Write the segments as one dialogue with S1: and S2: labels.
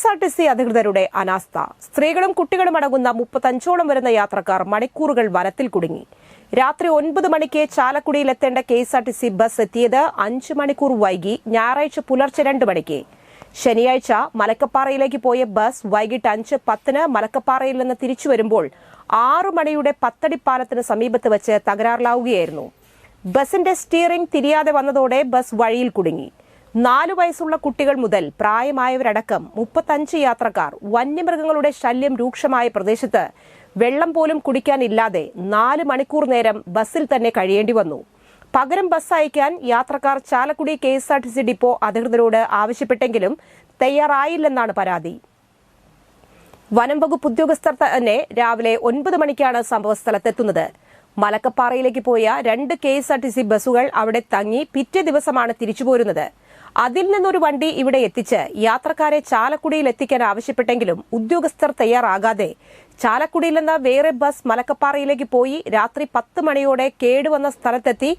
S1: S R T C അധികൃതരുടെ അനാസ്ഥ. സ്ത്രീകളും കുട്ടികളും അടങ്ങുന്ന മുപ്പത്തഞ്ചോളം വരുന്ന യാത്രക്കാർ മണിക്കൂറുകൾ വനത്തിൽ കുടുങ്ങി. രാത്രി ഒൻപത് മണിക്ക് ചാലക്കുടിയിലെത്തേണ്ട K S R T C bus എത്തിയത് അഞ്ച് മണിക്കൂർ വൈകി. ഞായറാഴ്ച പുലർച്ചെ രണ്ട് മണിക്ക്. ശനിയാഴ്ച മലക്കപ്പാറയിലേക്ക് പോയ ബസ് വൈകിട്ട് അഞ്ച് പത്തിന് മലക്കപ്പാറയിൽ നിന്ന് തിരിച്ചു വരുമ്പോൾ ആറു മണിയുടെ പത്തടിപ്പാലത്തിന് സമീപത്ത് വെച്ച് തകരാറിലാവുകയായിരുന്നു. ബസിന്റെ സ്റ്റിയറിംഗ് തിരിയാതെ വന്നതോടെ ബസ് വഴിയിൽ കുടുങ്ങി. നാലു വയസ്സുള്ള കുട്ടികൾ മുതൽ പ്രായമായവരടക്കം മുപ്പത്തഞ്ച് യാത്രക്കാർ വന്യമൃഗങ്ങളുടെ ശല്യം രൂക്ഷമായ പ്രദേശത്ത് വെള്ളം പോലും കുടിക്കാനില്ലാതെ നാല് മണിക്കൂർ നേരം ബസ്സിൽ തന്നെ കഴിയേണ്ടി വന്നു. പകരം ബസ് അയക്കാൻ യാത്രക്കാർ Chalakudy K S R T C depot അധികൃതരോട് ആവശ്യപ്പെട്ടെങ്കിലും തയ്യാറായില്ലെന്നാണ് പരാതി. വനം വകുപ്പ് ഉദ്യോഗസ്ഥർ തന്നെ രാവിലെ ഒൻപത് മണിക്കാണ് സംഭവസ്ഥലത്തെത്തുന്നത് മലക്കപ്പാറയിലേക്ക് പോയ രണ്ട് K S R T C ബസ്സുകൾ അവിടെ തങ്ങി പിറ്റേ ദിവസമാണ് തിരിച്ചുപോരുന്നത്. അതിൽ നിന്നൊരു വണ്ടി ഇവിടെ എത്തിച്ച് യാത്രക്കാരെ ചാലക്കുടിയിൽ എത്തിക്കാൻ ആവശ്യപ്പെട്ടെങ്കിലും ഉദ്യോഗസ്ഥർ തയ്യാറാകാതെ. ചാലക്കുടിയിൽ നിന്ന് വേറെ ബസ് മലക്കപ്പാറയിലേക്ക് പോയി രാത്രി പത്ത് മണിയോടെ കേടുവന്ന സ്ഥലത്തെത്തി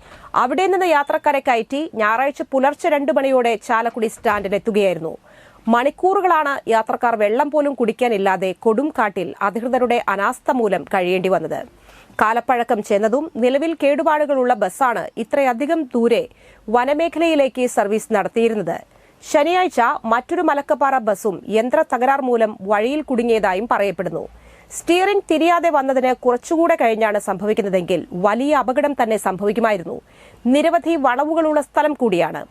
S1: അവിടെ നിന്ന് യാത്രക്കാരെ കയറ്റി ഞായറാഴ്ച പുലർച്ചെ രണ്ട് മണിയോടെ ചാലക്കുടി സ്റ്റാൻഡിലെത്തുകയായിരുന്നു മണിക്കൂറുകളാണ് യാത്രക്കാർ വെള്ളം പോലും കുടിക്കാനില്ലാതെ കൊടുംകാട്ടിൽ അധികൃതരുടെ അനാസ്ഥ മൂലം കഴിയേണ്ടി വന്നത്. കാലപ്പഴക്കം ചെന്നതും നിലവിൽ കേടുപാടുകളുള്ള ബസ്സാണ് ഇത്രയധികം ദൂരെ വനമേഖലയിലേക്ക് സർവീസ് നടത്തിയിരുന്നത്. ശനിയാഴ്ച മറ്റൊരു മലക്കപ്പാറ ബസ്സും യന്ത്ര തകരാർ മൂലം വഴിയിൽ കുടുങ്ങിയതായും പറയപ്പെടുന്നു. സ്റ്റിയറിംഗ് തിരിയാതെ വന്നതിന് കുറച്ചുകൂടെ കഴിഞ്ഞാണ് സംഭവിക്കുന്നതെങ്കിൽ വലിയ അപകടം തന്നെ സംഭവിക്കുമായിരുന്നു. നിരവധി വളവുകളുള്ള സ്ഥലം കൂടിയാണ്.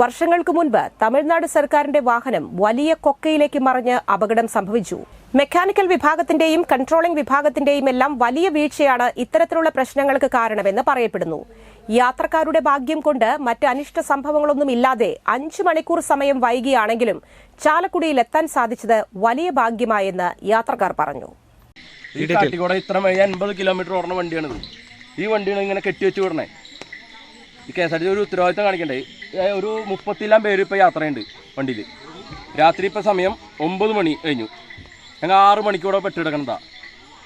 S1: വർഷങ്ങൾക്ക് മുൻപ് തമിഴ്നാട് സർക്കാരിന്റെ വാഹനം വലിയ കൊക്കയിലേക്ക് മറിഞ്ഞ് അപകടം സംഭവിച്ചു. മെക്കാനിക്കൽ വിഭാഗത്തിന്റെയും കൺട്രോളിംഗ് വിഭാഗത്തിന്റെയും എല്ലാം വലിയ വീഴ്ചയാണ് ഇത്തരത്തിലുള്ള പ്രശ്നങ്ങൾക്ക് കാരണമെന്ന് പറയപ്പെടുന്നു. യാത്രക്കാരുടെ ഭാഗ്യം കൊണ്ട് മറ്റ് അനിഷ്ട സംഭവങ്ങളൊന്നും ഇല്ലാതെ അഞ്ചു മണിക്കൂർ സമയം വൈകിയാണെങ്കിലും ചാലക്കുടിയിൽ എത്താൻ സാധിച്ചത് വലിയ ഭാഗ്യമായെന്ന് യാത്രക്കാർ പറഞ്ഞു.
S2: ഈ കാട്ടിക്കൂടെ ഇത്ര അൻപത് കിലോമീറ്റർ ഓടുന്ന വണ്ടിയാണിത്. ഈ വണ്ടിയാണ് ഇങ്ങനെ കെട്ടിവെച്ച് വിടണേ. ഈ കെ എസ് ആർ ടി ഒരു ഉത്തരവാദിത്തം കാണിക്കണ്ടേ? ഒരു മുപ്പത്തിലാം പേര് ഇപ്പോൾ യാത്രയുണ്ട് വണ്ടിയിൽ രാത്രി ഇപ്പോൾ സമയം ഒമ്പത് മണി കഴിഞ്ഞു. ഞങ്ങൾ ആറ് മണിക്കൂടെ പെട്ടിടക്കണതാ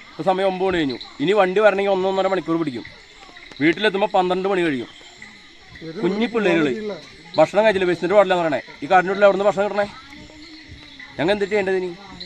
S2: ഇപ്പോൾ സമയം ഒമ്പത് മണി കഴിഞ്ഞു. ഇനി വണ്ടി വരണമെങ്കിൽ ഒന്നൊന്നര മണിക്കൂർ പിടിക്കും. വീട്ടിലെത്തുമ്പോൾ പന്ത്രണ്ട് മണി കഴിയും. കുഞ്ഞി പിള്ളേരുകൾ ഭക്ഷണം കഴിച്ചില്ല? ബസ്സിന്റെ പാടില്ലെന്ന് പറയണേ. ഈ കാടിനുള്ളിൽ അവിടെ നിന്ന് ഭക്ഷണം കിട്ടണേ? ഞങ്ങൾ എന്ത് ചെയ്യേണ്ടത് ഇനി?